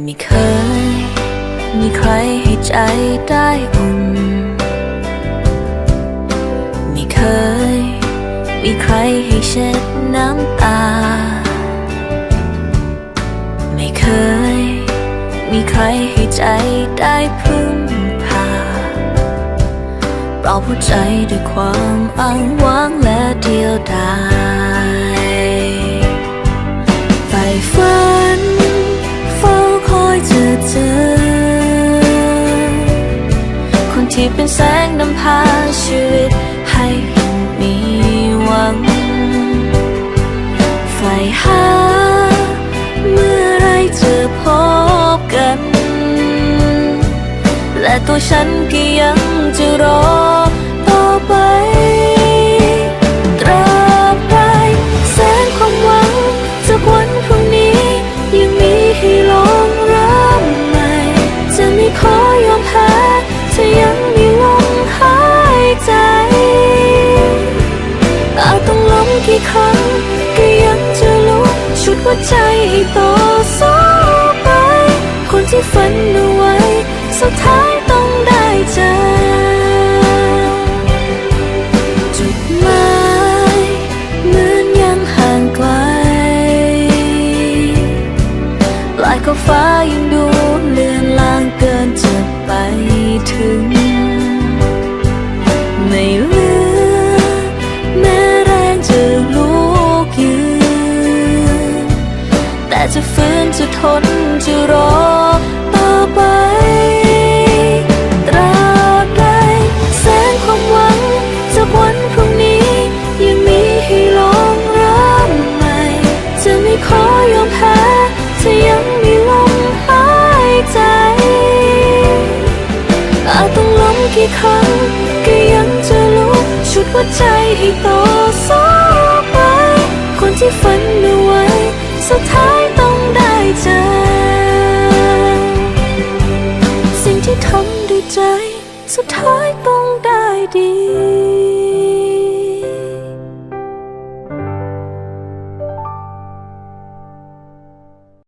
ไม่เคย มีใครให้ใจได้อุ่น ไม่เคย มีใครให้เช็ดน้ำตา ไม่เคย มีใครให้ใจได้พึ่งพาเราผู้ใจด้วยความอ้างว้างและเดียวดาย ที่เป็นแสงนำพาชีวิตให้ยังมีหวังใฝ่หาเมื่อไรจะพบกัน และตัวฉันก็ยังจะรอ กี่ครั้งก็ยังจะลุกชุดหัวใจให้ต่อสู้ไป คนที่ฝันเอาไว้ สุดท้ายต้องได้เจอ จุดหมายเหมือนยังห่างไกลปลายขอบฟ้ายัง จะฝืนจะทนจะรอต่อไปตราบใดแสงความหวังจากวันพรุ่งนี้ ยังมีให้ลองเริ่มใหม่ จะไม่ขอยอมแพ้จะยังมีลมหายใจ อาจต้องล้มกี่ครั้งก็ยังจะลุกชุดหัวใจให้ต่อสู้ไป คนที่ฝันเอาไว้สุดท้าย dear.